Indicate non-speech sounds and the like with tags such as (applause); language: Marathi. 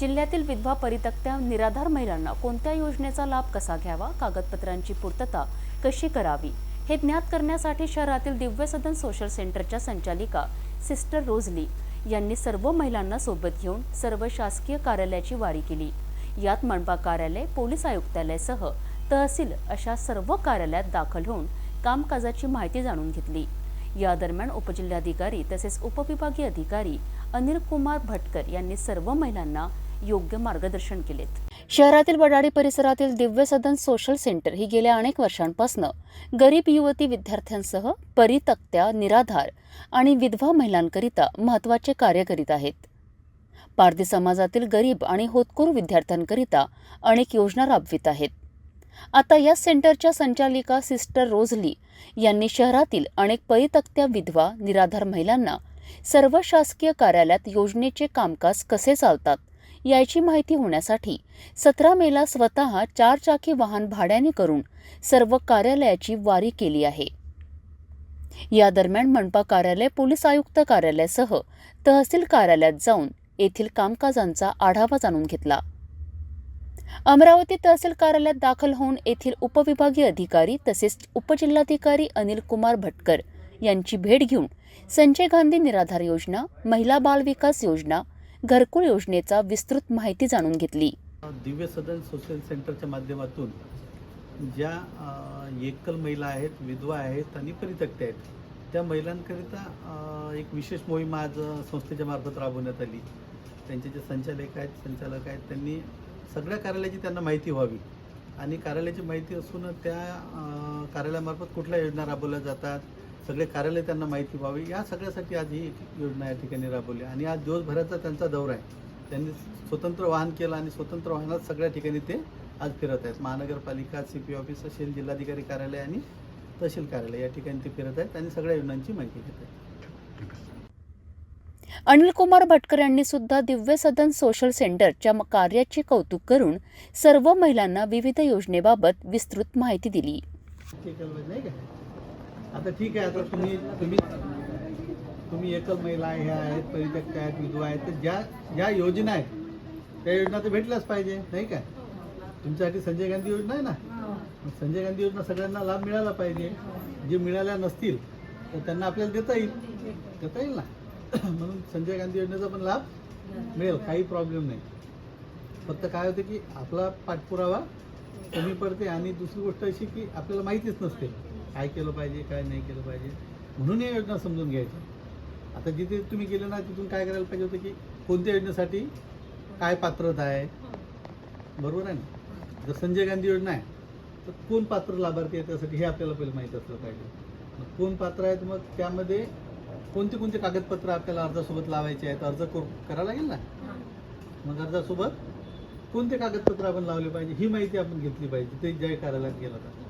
जिल्ह्यातील विधवा परितक्त्या निराधार महिलांना कोणत्या योजनेचा लाभ कसा घ्यावा? कागदपत्रांची पूर्तता कशी करावी? हे ज्ञात करण्यासाठी शहरातील दिव्य सदन सोशल सेंटरच्या संचालिका सिस्टर रोजली यांनी सर्व महिलांना सोबत घेऊन सर्व शासकीय कार्यालयाची वारी केली. यात मनपा कार्यालय पोलीस आयुक्तालयासह तहसील अशा सर्व कार्यालयात दाखल होऊन कामकाजाची माहिती जाणून घेतली. या दरम्यान उपजिल्हाधिकारी तसेच उपविभागीय अधिकारी अनिल कुमार भटकर यांनी सर्व महिलांना योग्य मार्गदर्शन केलेत. शहरातील बडाडी परिसरातील दिव्य सदन सोशल सेंटर ही गेल्या अनेक वर्षांपासून गरीब युवती विद्यार्थ्यांसह परितक्त्या निराधार आणि विधवा महिलांकरिता महत्त्वाचे कार्य करीत आहेत. पारधी समाजातील गरीब आणि होतकूर विद्यार्थ्यांकरिता अनेक योजना राबवित आहेत. आता या सेंटरच्या संचालिका सिस्टर रोजली यांनी शहरातील अनेक परितक्त्या विधवा निराधार महिलांना सर्व शासकीय कार्यालयात योजनेचे कामकाज कसे चालतात याची माहिती होण्यासाठी सतरा मेला स्वतः चारचाकी वाहन भाड्याने करून सर्व कार्यालयाची वारी केली आहे. या दरम्यान मनपा कार्यालय पोलीस आयुक्त कार्यालयासह तहसील कार्यालयात जाऊन येथील कामकाजांचा आढावा जाणून घेतला. अमरावती तहसील कार्यालयात दाखल होऊन येथील उपविभागीय अधिकारी तसेच उपजिल्हाधिकारी अनिल कुमार भटकर यांची भेट घेऊन संजय गांधी निराधार योजना महिला बाल विकास योजना घरकुल योजनेचा विस्तृत माहिती जाणून घेतली. दिव्य सदन सोशल सेंटरच्या माध्यमातून ज्या एकल महिला आहेत विधवा आहेत आणि परित्यक्त आहेत त्या महिलांकरिता एक विशेष मोहीम आज संस्थेच्या मार्फत राबवण्यात आली. त्यांचे जे संचालक आहेत संचालक आहेत त्यांनी सगळ्या कार्यालयाची त्यांना माहिती व्हावी. आणि कार्यालयाची माहिती असून त्या कार्यालयामार्फत कुठल्या योजना राबवल्या जातात सगळे कार्यालय त्यांना माहिती व्हावी. या सगळ्यासाठी आज ही योजना या ठिकाणी राबवली. आणि आज दिवसभराचा त्यांचा दौरा आहे. त्यांनी स्वतंत्र वाहन केलं आणि स्वतंत्र वाहनात सगळ्या ठिकाणी ते आज फिरत आहेत. महानगरपालिका सी पी ऑफिस असेल जिल्हाधिकारी कार्यालय आणि तहसील कार्यालय या ठिकाणी ते फिरत आहेत आणि सगळ्या योजनांची माहिती घेत आहेत. अनिल कुमार भटकर यांनी सुद्धा दिव्य सदन सोशल सेंटरच्या कार्याचे कौतुक करून सर्व महिलांना विविध योजनेबाबत विस्तृत माहिती दिली. आता ठीक आहे आता तुम्ही तुम्ही तुम्ही एकल महिला ह्या आहेत परित्यक्त आहेत विधवा आहेत तर ज्या ज्या योजना आहेत त्या योजना तर भेटल्याच पाहिजे नाही का? तुमच्यासाठी संजय गांधी योजना आहे ना? मग संजय गांधी योजना सगळ्यांना लाभ मिळाला पाहिजे. जे मिळाल्या नसतील तर त्यांना आपल्याला देता येईल. देता येईल ना? (clears throat) म्हणून संजय गांधी योजनेचा पण लाभ मिळेल काही प्रॉब्लेम नाही. फक्त काय होतं की आपला पाठपुरावा कमी पडते आणि दुसरी गोष्ट अशी की आपल्याला माहितीच नसते. काय केलं पाहिजे काय नाही केलं पाहिजे म्हणून या योजना समजून घ्यायच्या. आता जिथे तुम्ही गेले ना तिथून काय करायला पाहिजे होतं की कोणत्या योजनेसाठी काय पात्रता आहे? बरोबर आहे ना? जर संजय गांधी योजना आहे तर कोण पात्र लाभार्थी आहे त्यासाठी हे आपल्याला पहिलं माहीत असलं पाहिजे. मग कोण पात्र आहेत मग त्यामध्ये कोणते कोणते कागदपत्र आपल्याला अर्जासोबत लावायचे आहेत अर्ज करावा लागेल ना? मग अर्जासोबत कोणते कागदपत्र आपण लावले पाहिजे ही माहिती आपण घेतली पाहिजे ते जय कार्यालयात गेला तर.